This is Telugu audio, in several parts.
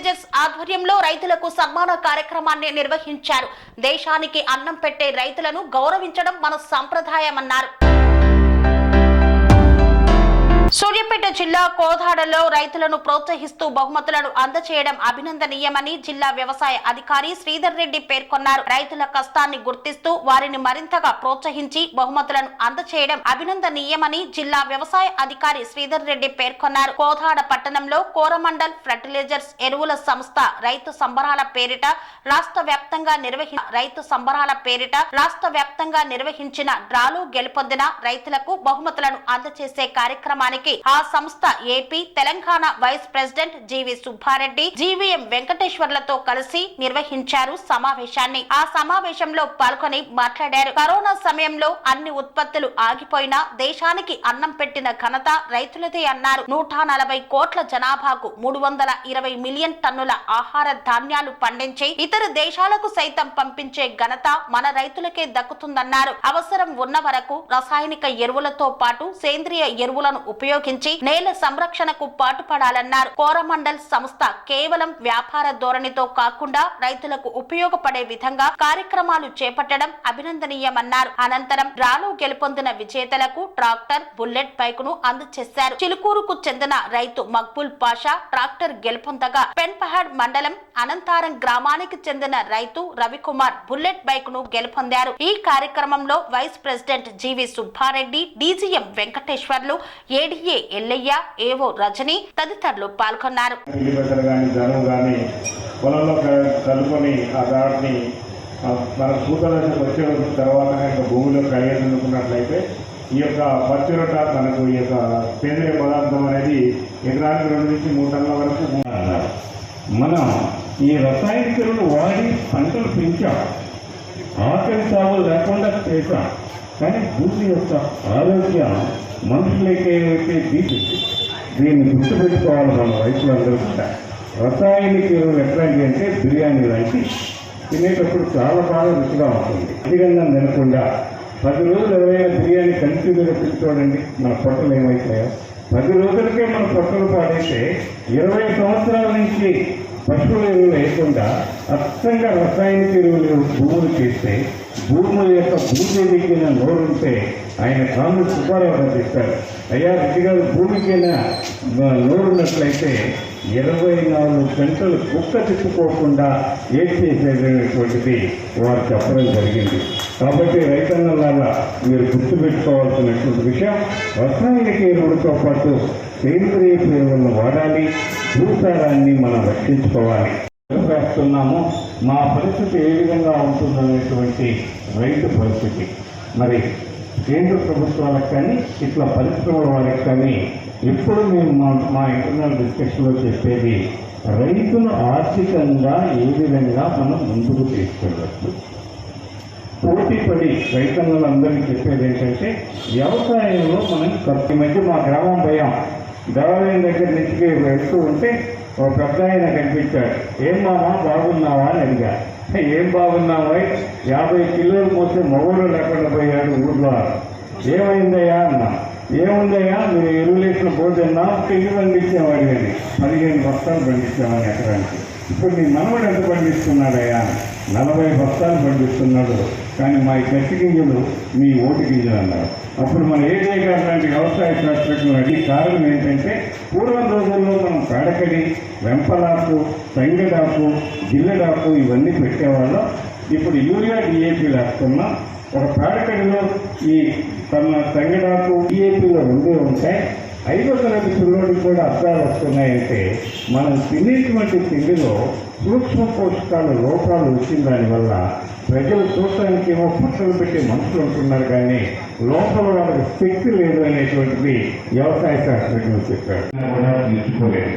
విలేజెస్ ఆధ్వర్యంలో రైతులకు సన్మాన కార్యక్రమాన్ని నిర్వహించారు. దేశానికి అన్నం పెట్టే రైతులను గౌరవించడం మన సంప్రదాయమన్నారు. జిల్లా కోదాడలో రైతులను ప్రోత్సహిస్తూ బహుమతులను అందచేయడం అభినందనీయమని జిల్లా వ్యవసాయ అధికారి శ్రీధర్ రెడ్డి పేర్కొన్నారు. రైతుల కష్టాన్ని గుర్తిస్తూ వారిని మరింతగా ప్రోత్సహించి బహుమతులను అందచేయడం అభినందనీయమని జిల్లా వ్యవసాయ అధికారి శ్రీధర్ రెడ్డి పేర్కొన్నారు. కోదాడ పట్టణంలో కోరమండల్ ఫర్టిలైజర్స్ ఎరువుల సంస్థ రైతు సంబరాల పేరిట రాష్ట్ర వ్యాప్తంగా నిర్వహి రైతు సంబరాల పేరిట రాష్ట్ర వ్యాప్తంగా నిర్వహించిన డ్రాలు గెలుపొందిన రైతులకు బహుమతులను అందచేసే కార్యక్రమానికి ఆ సంస్థ AP Telangana vice president GV Subbareddy GVM వెంకటేశ్వర్లతో కలిసి నిర్వహించారు సమావేశాన్ని. ఆ సమావేశంలో పాల్గొని మాట్లాడారు. కరోనా సమయంలో అన్ని ఉత్పత్తులు ఆగిపోయినా దేశానికి అన్నం పెట్టిన ఘనత రైతులదే అన్నారు. నూట నలభై కోట్ల జనాభాకు మూడు వందల ఇరవై మిలియన్ టన్నుల ఆహార ధాన్యాలు పండించి ఇతర దేశాలకు సైతం పంపించే ఘనత మన రైతులకే దక్కుతుందన్నారు. అవసరం ఉన్న వరకు రసాయనిక ఎరువులతో పాటు సేంద్రియ ఎరువులను ఉపయోగించి నేల సంరక్షణకు పాటుపడాలన్నారు. కోరమండల్ సంస్థ కేవలం వ్యాపార ధోరణితో కాకుండా రైతులకు ఉపయోగపడే విధంగా కార్యక్రమాలు చేపట్టడం అభినందనీయమన్నారు. అనంతరం డ్రాలో గెలుపొందిన విజేతలకు ట్రాక్టర్ బుల్లెట్ బైక్ను అందజేశారు. చిలుకూరుకు చెందిన రైతు మక్బుల్ పాషా ట్రాక్టర్ గెలుపొందగా పెన్పహాడ్ మండలం అనంతారం గ్రామానికి చెందిన రైతు రవికుమార్ బుల్లెట్ బైక్ను గెలుపొందారు. ఈ కార్యక్రమంలో vice president GV Subbareddy DGM Venkateswarlu ADA Venkaiah AO Rajani తదితరులు పాల్గొన్నారు. పొలంలో క- ఆ దాటిని మన పూత వచ్చే తర్వాత కనుక భూమిలో కలిగేందుకున్నట్లయితే ఈ యొక్క పచ్చిరొట్ట మనకు ఈ యొక్క సేంద్రియ పదార్థం అనేది ఎకరానికి రెండు నుంచి మూడు టన్నుల వరకు మనం ఈ రసాయనికులను వాడి పంటలు పెంచాం. ఆకలి సాగులు లేకుండా చేశాం. కానీ భూమి యొక్క ఆరోగ్యం మనుషులకి ఏమైతే తీసింది దీన్ని గుర్తుపెట్టుకోవాలి మన రైతులందరూ కూడా. రసాయనిక ఎరువులు ఎట్లా అంటే బిర్యానీ లాంటి తినేటప్పుడు చాలా బాగా రుచిగా ఉంటుంది. అధికంగా తినకుండా పది రోజులు ఎవరైనా బిర్యానీ కంటిన్యూగా తిని చూడండి మన పొట్టలు ఏమవుతాయో పది రోజులకే మన పొట్టలు పాడైతే ఇరవై సంవత్సరాల నుంచి పశువుల ఎరువులు లేకుండా అచ్చంగా రసాయనిక ఎరువులు భూములు చేస్తే భూముల యొక్క భూమి దిగిన నోరుంటే ఆయన కాళ్ళు సుబ్బారావు గారు చెప్పారు. అయ్యా రెడ్డి గారు భూమికైనా నోరున్నట్లయితే ఇరవై నాలుగు గంటలు కుక్క తిప్పుకోకుండా ఏం చేసేటటువంటిది వారు చెప్పడం జరిగింది. కాబట్టి రైతన్నలాగా మీరు గుర్తుపెట్టుకోవాల్సినటువంటి విషయం రసాయనిక ఎరువులతో పాటు సేంద్రియ ఎరువులను వాడాలి భూసారాన్ని మనం రక్షించుకోవాలి. వేస్తున్నాము మా పరిస్థితి ఏ విధంగా ఉంటుందనేటువంటి రైతు పరిస్థితి. మరి కేంద్ర ప్రభుత్వాలకు కానీ ఇట్లా పరిశ్రమల వారికి కానీ ఎప్పుడు మేము మా మా ఇంటర్నల్ డిస్కషన్లో చెప్పేది రైతును ఆర్థికంగా ఏ విధంగా మనం ముందుకు తీసుకెళ్ళవచ్చు పోటీపడి రైతన్నులందరికీ చెప్పేది ఏంటంటే వ్యవసాయంలో మనం ఖర్చు మధ్య మా గ్రామం భయం. దేవాలయం దగ్గర నుంచి వెళ్తూ ఉంటే ఒక పెద్ద ఆయన కనిపించాడు. ఏం మామా బాగున్నావా? అని అడిగా. ఏం బాగున్నావా యాభై కిలోలు మోసే మొగలు లేకుండా పోయాడు ఊర్లో. ఏమైందయ్యా? అన్న. ఏముందయ్యా? మీరు ఎరువులేసిన భోజనం ఎన్ని పండించాం అడిగండి పదిహేను బస్తాలు పండించామని ఎకరానికి. ఇప్పుడు నీ మనవడు ఎంత పండిస్తున్నాడయ్యా? నలభై బస్తాలు పండిస్తున్నాడు. కానీ మా ఈ గట్టి గింజలు మీ ఓటు గింజలు అన్నారు. అప్పుడు మన ఏజే గారు లాంటి వ్యవసాయ శాస్త్రజ్ఞులు అడిగి కారణం ఏంటంటే పూర్వం రోజుల్లో మనం పేడకడి వెంపలాపు తంగడాపు జిల్లడాపు ఇవన్నీ పెట్టేవాళ్ళం. ఇప్పుడు యూరియా డిఏపీ వేస్తున్నాం ఒక పేడకడిలో ఈ తన సంగడాకు డిఏపీలో రెండే ఉంటాయి. ఐదో తరగతి పిల్లోడికి కూడా అర్థాలు వస్తున్నాయంటే మనం తినేటువంటి తిండిలో సూక్ష్మ పోషకాల లోపాలు వచ్చిన దానివల్ల ప్రజలు చూడటానికి ఏమో పట్టలు పెట్టే మనుషులు ఉంటున్నారు కానీ లోపల వాళ్ళకి శక్తి లేదు అనేటువంటిది వ్యవసాయ శాస్త్రజ్ఞులు చెప్పారు. కూడా తీసుకోలేదు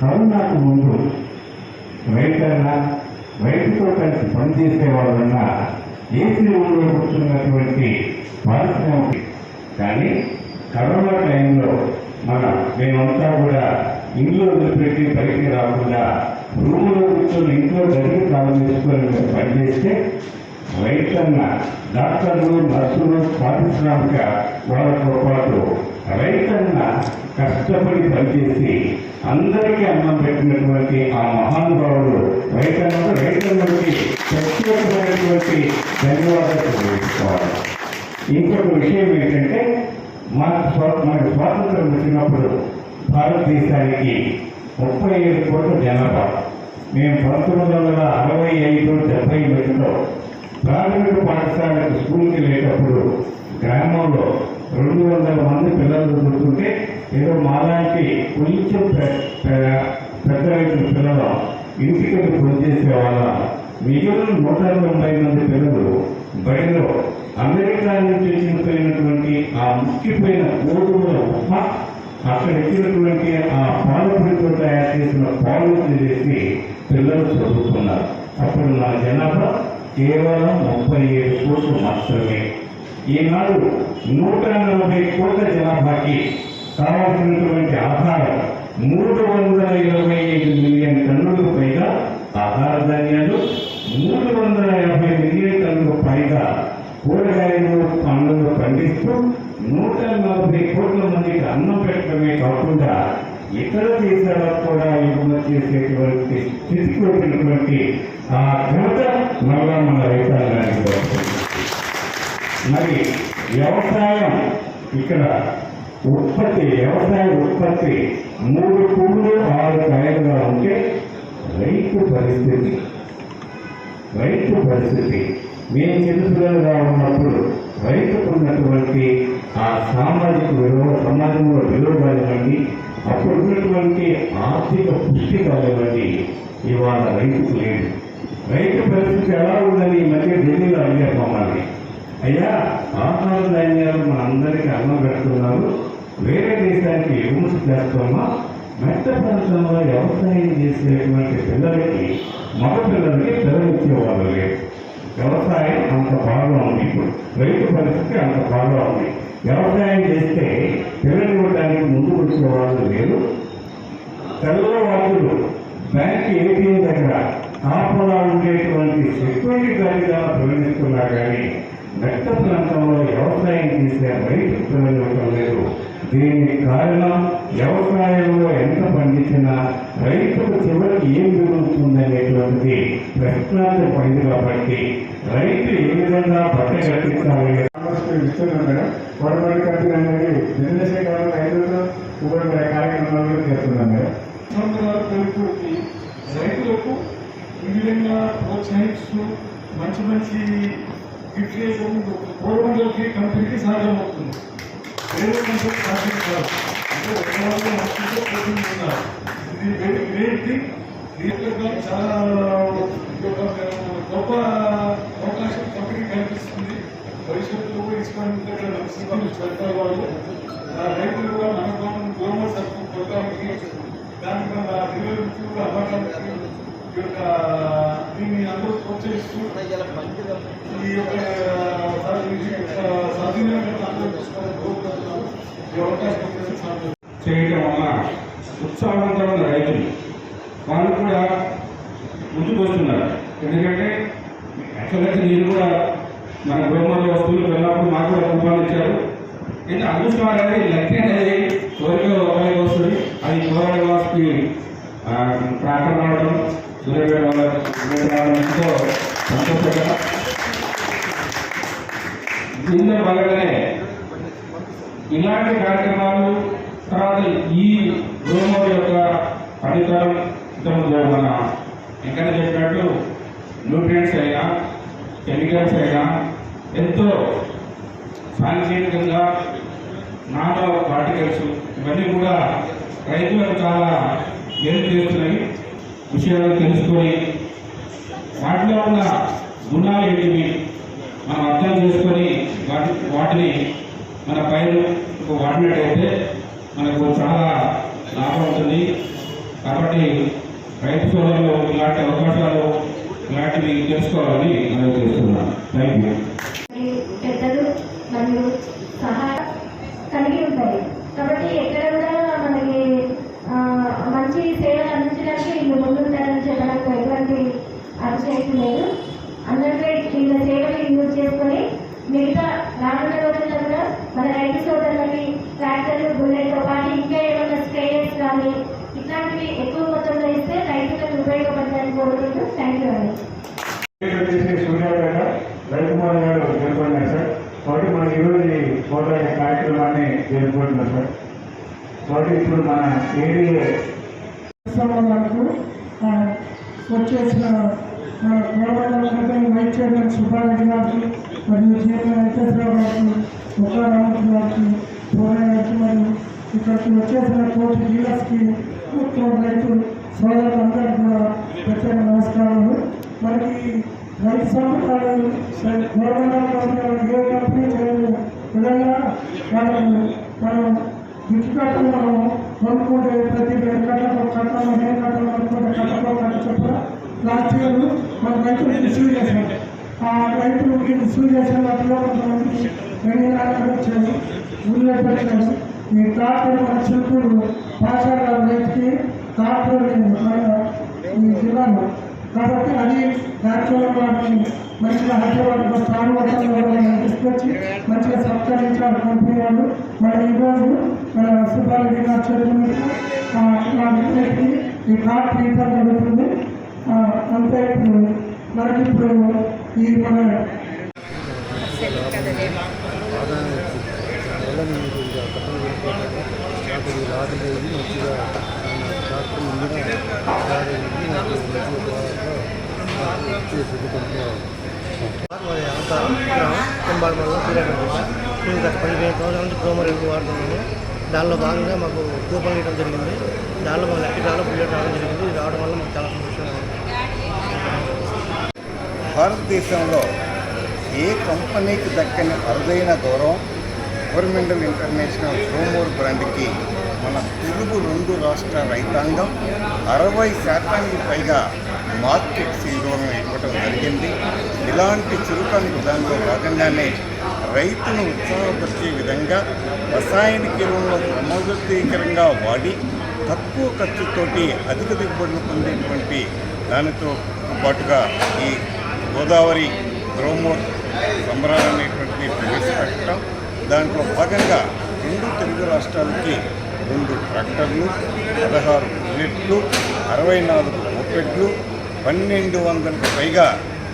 కరోనాకు ముందు రైతన్నా రైతుతో కలిసి పనిచేసే వాళ్ళన్నా ఏసీ రూమ్లో కూర్చున్నటువంటి పరిశ్రమ కానీ కరోనా టైంలో మన మేమంతా కూడా ఇంట్లో వదిలిపెట్టి పైకి రాకుండా రూమ్లో కూర్చొని ఇంట్లో జరిగి ప్రారంభించుకొని పనిచేస్తే రైతన్న డాక్టర్లు నర్సులు పారిశ్రామిక వాళ్ళతో పాటు రైతన్న కష్టపడి పనిచేసి అందరికీ అన్నం పెట్టినటువంటి ఆ మహానుభావుడు రైతన్న రైతన్నకి ప్రత్యేకమైనటువంటి ధన్యవాదాలు తెలియజేసుకోవాలి. ఇంకొక విషయం ఏంటంటే మన స్వా మనకు స్వాతంత్రం వచ్చినప్పుడు భారతదేశానికి ముప్పై ఏడు కోట్ల జనాభా. మేము పంతొమ్మిది వందల అరవై ఐదు డెబ్బై మధ్యలో ప్రాథమిక పాఠశాలకు స్కూల్కి వెళ్ళేటప్పుడు గ్రామంలో రెండు వందల మంది పిల్లలు చదువుతుంటే ఏదో మాలాంటి కొంచెం పెద్ద రైతుల పిల్లలు ఇంటికి పనిచేసే వాళ్ళ మిగిలిన నూట తొంభై మంది పిల్లలు బడిలో అమెరికా నుంచి చనిపోయినటువంటి ఆ ముక్కిపోయిన గోధుమల ఉప్మా అక్కడ ఇచ్చినటువంటి ఆ పాలపొడితో తయారు చేసిన పాలు చేసి పిల్లలు చదువుతున్నారు. అప్పుడు నా జనాభా కేవలం ముప్పై ఏడు కోట్లు మాత్రమే. ఈనాడు నూట నలభై కోట్ల జనాభాకి కావాల్సినటువంటి ఆహారం మూడు వందల ఇరవై ఐదు మిలియన్ టన్నులకు పైగా ఆహార ధాన్యాలు మూడు వందల యాభై మిలియన్ టన్నులకు పైగా కూరగాయలు పండ్లను పండిస్తూ నూట నలభై కోట్ల మందికి అన్నం పెట్టడమే కాకుండా ఇతర దేశాలకు కూడా ఎగుమతి చేసేటువంటి స్థితికి వచ్చినటువంటి ఆ ఘనత మళ్ళా మన రైతాంగానికి మరి వ్యవసాయం ఇక్కడ ఉత్పత్తి వ్యవసాయ ఉత్పత్తి మూడు పూలు ఆరు కాయలుగా ఉంటే రైతు పరిస్థితి రైతు పరిస్థితి. మేము చిన్నపిల్లలుగా ఉన్నప్పుడు రైతుకు ఉన్నటువంటి ఆ సామాజిక విలువ సమాజంలో విలువ కానివ్వండి అప్పుడు ఉన్నటువంటి ఆర్థిక పుష్టి కానివ్వండి ఇవాళ రైతుకు లేదు. రైతు పరిస్థితి ఎలా ఉందని ఈ మధ్య ఢిల్లీలో అడిగారు మమ్మల్ని. అయ్యా ఆహార ధాన్యాలు మనందరికీ అన్నం పెడుతున్నారు. వేరే దేశానికి ఎగుమతి చేస్తామా? మెట్ట ప్రాంతంలో వ్యవసాయం చేసేటువంటి పిల్లలకి మగ పిల్లలకి పిల్లలిచ్చేవాళ్ళు లేదు వ్యవసాయం అంత బాగా ఉంది ఇప్పుడు. రైతు పరిస్థితి అంత బాగా ఉంది. వ్యవసాయం చేస్తే పిల్లలు ఇవ్వడానికి ముందుకు వచ్చేవాళ్ళు లేరు. తెల్లవారులు బ్యాంక్ ఏటీఎం దగ్గర ఆత్మలా ఉండేటువంటి సెక్యూరిటీ గార్డుగా పరిగణిస్తున్నా కానీ నష్ట ప్రాంతంలో వ్యవసాయం చేసే రైతు పిల్లలు లేదు. దీనికి కారణం వ్యవసాయంలో ఎంత పండించినా రైతుకు చివరికి ఏం మిగులుతుందనేటువంటిది ప్రశ్నార్థ పడింది కాబట్టి రైతు ఏ విధంగా బట్టగట్టించాలి ఇస్తున్నాం మేడం. గవర్నమెంట్ కంపెనీ అనేది బిజినెస్ కావాలి రైతులతో ఉపయోగపడే కార్యక్రమాలు చేస్తున్నాం మేడం. సంవత్సరాల తెలుపుకి రైతులకు ఈ విధంగా ప్రోత్సహిస్తూ మంచి మంచి గిఫ్ట్లు గవర్నమెంట్కి కంపెనీకి సాధ్యమవుతుంది. సాధ్యం కాదు. అంటే ఇది వెరీ గ్రేట్ థింగ్ దీంట్లో చాలా గొప్ప అవకాశం కంపెనీ కనిపిస్తుంది భవిష్యత్తులో కూడా ఇస్మాన్ దగ్గర వాళ్ళు రైతులు కూడా మన గవర్నమెంట్ సర్కార్ ప్రోగ్రామ్కి దానికి మన కూడా అమ్మకానికి ఈ యొక్క దీన్ని అందరూ ప్రోత్సహిస్తూ ఈ యొక్క సద్వినియోగం అందరూ అవకాశం చేయడం వల్ల ఉత్సాహవంతమైన రైతులు వాళ్ళు కూడా ముందుకు వస్తున్నారు. ఎందుకంటే యాక్చువల్గా నేను కూడా మన గవర్నమెంట్ వస్తువులు వెళ్ళినప్పుడు మాకు కూడా కూపాలు ఇచ్చారు. అయితే అదృష్టం అనేది లక్కీ అనేది కోరిక ఒకరికి వస్తుంది. అది కోరిక వాసుకి ప్రార్థన రావడం సూర్యపేట వాళ్ళ సంతోషంగా నిన్న భాగంగానే ఇలాంటి కార్యక్రమాలు తర్వాత ఈ గోమూరు యొక్క పనితనం ఇంతకుముందు మన ఎక్కడ చెప్పినట్టు న్యూట్రియంట్స్ అయినా కెమికల్స్ అయినా ఎంతో సాంకేతికంగా నానో పార్టికల్స్ ఇవన్నీ కూడా రైతులకు చాలా మేలు చేస్తున్నాయి. విషయాలు తెలుసుకొని వాటిలో ఉన్న గుణాలు ఏంటివి మనం అర్థం చేసుకొని వాటి వాటిని మన పైరు వాడినట్టయితే మనకు చాలా లాభం ఉంటుంది. కాబట్టి రైతు సోదరులు ఇలాంటి అవకాశాలు ఇలాంటివి తెలుసుకోవాలని మనం చేస్తున్నాం. థ్యాంక్ యూ పెద్దలు మరియు సహాయ కలిగి ఉంటాయి కాబట్టి ఎక్కడ కూడా మనకి ఆ, మంచి సేవలు అందించడానికి వీళ్ళు ముందుంటారని చెప్పడానికి ఎటువంటి అతిశయక్తి లేదు అందరికీ వీళ్ళ సేవలు యూజ్ చేసుకొని మిగతా రానున్న రోజుల్లో కూడా మన రైతు సోదరులకి ట్రాక్టర్లు కానీ ఇట్లాంటివి ఎక్కువ మొత్తంలో ఇస్తే రైతులకు ఉపయోగపడతాయని కోరుకుంటూ థ్యాంక్ యూ అండి సూర్యాపేట రవికుమార్ గారు పేర్కొన్నారు సార్. కాబట్టి మన ఈరోజు అనే కార్యక్రమాన్ని పేర్కొంటున్నారు సార్. కాబట్టి ఇప్పుడు మన ఏరియా వచ్చేసిన మన గవర్నమెంట్ వైస్ చైర్మన్ సుబ్బారెడ్డి గారికి మరియు చైర్మన్ వెంకటేశ్వరరావు గారికి ముఖారామూర్తి గారికి పూర్ణ గారికి మరియు ఇక్కడికి వచ్చేసిన కోటి డీలర్స్కి మొత్తం రైతు సోదరులందరికీ కూడా ప్రత్యేక నమస్కారాలు మనకి రైతు సంఘాలు గవర్నమెంట్ ఏ కంపెనీ విధంగా వాళ్ళకు మనం ఇంటికట్టలు మనం కొనుక్కుంటే ప్రతి రెండు కట్టాలి నేను కట్టాలి అనుకుంటే కట్టలో కట్ట చొప్పున లాస్ట్ ఇయర్ మన రైతులు చేశాం ఆ రైతులు రిసీవ్ చేసిన వాటిలో కొంతమందికి రెండు నాలుగు ఊళ్ళో పెట్టారు. ఈ ట్రాక్టర్ మన చిలుకూరు పాఠశాల రైతుకి ట్రాక్టర్ మన జిల్లాలో కాబట్టి అది యాక్చువల్గా వాటిని మంచిగా హైదరాబాద్ స్థానం వస్తుంది తీసుకొచ్చి మంచిగా సత్కరించాలి కంపెనీ వాళ్ళు మరి ఈరోజు మన సుబ్బారెడ్డి గారు చేతుల ఈ కార్డ్ ప్రీతం జరుగుతుంది అంతే ఇప్పుడు మనకి ఇప్పుడు ఈ మన వల్ల మంచిగా డాక్టర్ ముందుగా రాదు ఇది నాకు మండలం సూర్యాపేట మేము గత పదిహేను సంవత్సరాల నుంచి ప్రోమర్ ఎక్కువ వాడుతున్నాము దానిలో భాగంగా మాకు కూపన్ ఇవ్వడం జరిగింది. దానిలో మాకు లక్కీ డ్రాలో బుల్లెట్ రావడం జరిగింది. రావడం వల్ల మాకు చాలా సంతోషంగా ఉంది. భారతదేశంలో ఏ కంపెనీకి దక్కని అరుదైన గౌరవం? గవర్నమెంటల్ ఇంటర్నేషనల్ ప్రోమోర్ బ్రాండ్కి మన తెలుగు రెండు రాష్ట్ర రైతాంగం అరవై శాతానికి పైగా మార్కెట్ సీలోను ఇవ్వడం జరిగింది. ఇలాంటి చురుకైన విధానంలో భాగంగానే రైతును ఉత్సాహపరిచే విధంగా రసాయనిక ఎరువులను క్రమోదీకరంగా వాడి తక్కువ ఖర్చుతోటి అధిక దిగుబడులు పొందేటువంటి దానితో పాటుగా ఈ గోదావరి ద్రోమోర్ సంబరాలు అనేటువంటిది ప్రవేశపెట్టడం. దాంట్లో భాగంగా రెండు తెలుగు రాష్ట్రాలకి రెండు ట్రాక్టర్లు పదహారు బుల్లెట్లు అరవై నాలుగు మోపెడ్లు పన్నెండు వందలకు పైగా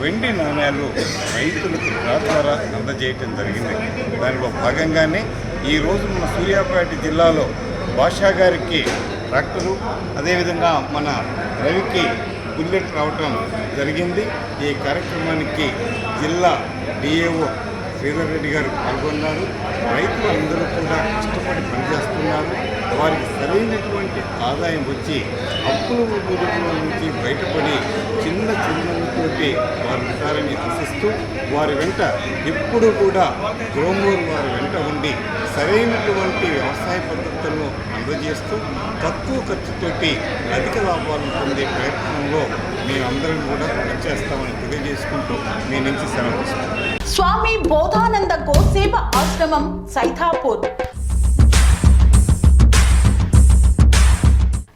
వెండి నాణ్యాలు రైతులకు ద్వారా అందజేయటం జరిగింది. దానిలో భాగంగానే ఈరోజు మన సూర్యాపేట జిల్లాలో భాషా గారికి ట్రాక్టరు అదేవిధంగా మన రవికి బుల్లెట్ రావటం జరిగింది. ఈ కార్యక్రమానికి జిల్లా డిఏఓ శ్రీధర్ రెడ్డి గారు పాల్గొన్నారు. రైతులు అందరూ కూడా కష్టపడి పనిచేస్తున్నారు. వారికి సరైనటువంటి ఆదాయం వచ్చి అప్పుల ఊబిలో నుంచి బయటపడి చిన్న చిరునవ్వుతోటి వారు ఉంటారని ఆశిస్తూ వారి వెంట ఎప్పుడూ కూడా గ్రోమూర్ వారి వెంట ఉండి సరైనటువంటి వ్యవసాయ పద్ధతులను అందజేస్తూ తక్కువ ఖర్చుతోటి అధిక లాభాలను పొందే ప్రయత్నంలో మేమందరం కూడా పనిచేస్తామని తెలియజేసుకుంటూ మీ నుంచి సెలవు స్వామి బోధానంద గోసేవ ఆశ్రమం సైథాపూర్